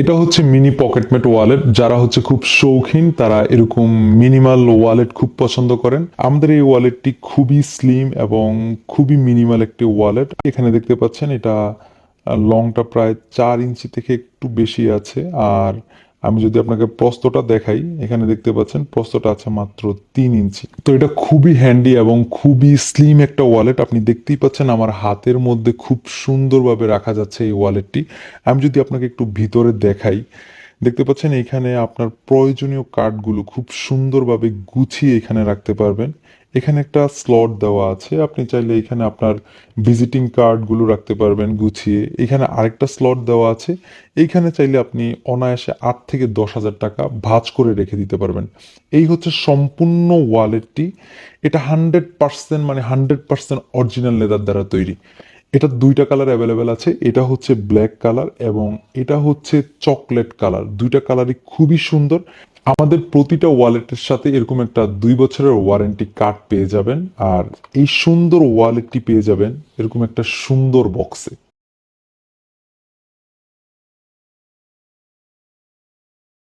এটা হচ্ছে mini পকেটমেট wallet যারা হচ্ছে খুব শৌখিন, তারা এরকম মিনিমাল ওয়ালেট খুব পছন্দ করেন। আমাদের এই ওয়ালেটটি খুবই স্লিম এবং খুবই মিনিমাল একটি ওয়ালেট এখানে দেখতে পাচ্ছেন, এটা লংটা প্রায় চার ইঞ্চি থেকে একটু বেশি আছে, আর আমি যদি আপনাকে প্রস্তটা দেখাই, এখানে দেখতে পাচ্ছেন প্রস্তটা আছে মাত্র তিন ইঞ্চি। তো এটা খুবই হ্যান্ডি এবং খুবই স্লিম একটা ওয়ালেট আপনি দেখতেই পাচ্ছেন আমার হাতের মধ্যে খুব সুন্দরভাবে রাখা যাচ্ছে এই ওয়ালেটটি আমি যদি আপনাকে একটু ভিতরে দেখাই, দেখতে পাচ্ছেন এখানে আপনার প্রয়োজনীয় কার্ডগুলো খুব সুন্দরভাবে গুছিয়ে এখানে রাখতে পারবেন। এখানে একটা স্লট দেওয়া আছে। আপনি চাইলে এখানে আপনার ভিজিটিং কার্ডগুলো রাখতে পারবেন গুছিয়ে। এখানে আরেকটা স্লট দেওয়া আছে। এইখানে চাইলে আপনি অনায়াসে আট থেকে দশ হাজার টাকা ভাজ করে রেখে দিতে পারবেন। এই হচ্ছে সম্পূর্ণ ওয়ালেটটি এটা হান্ড্রেড পার্সেন্ট মানে হান্ড্রেড পার্সেন্ট অরিজিনাল লেদার দ্বারা তৈরি। এটা দুইটা কালার অ্যাভেলেবেল আছে। এটা হচ্ছে ব্ল্যাক কালার এবং এটা হচ্ছে চকলেট কালার দুইটা কালারই খুবই সুন্দর। আমাদের প্রতিটা ওয়ালেটের সাথে এরকম একটা দুই বছরের ওয়ারেন্টি কার্ড পেয়ে যাবেন, আর এই সুন্দর ওয়ালেটটি পেয়ে যাবেন এরকম একটা সুন্দর বক্সে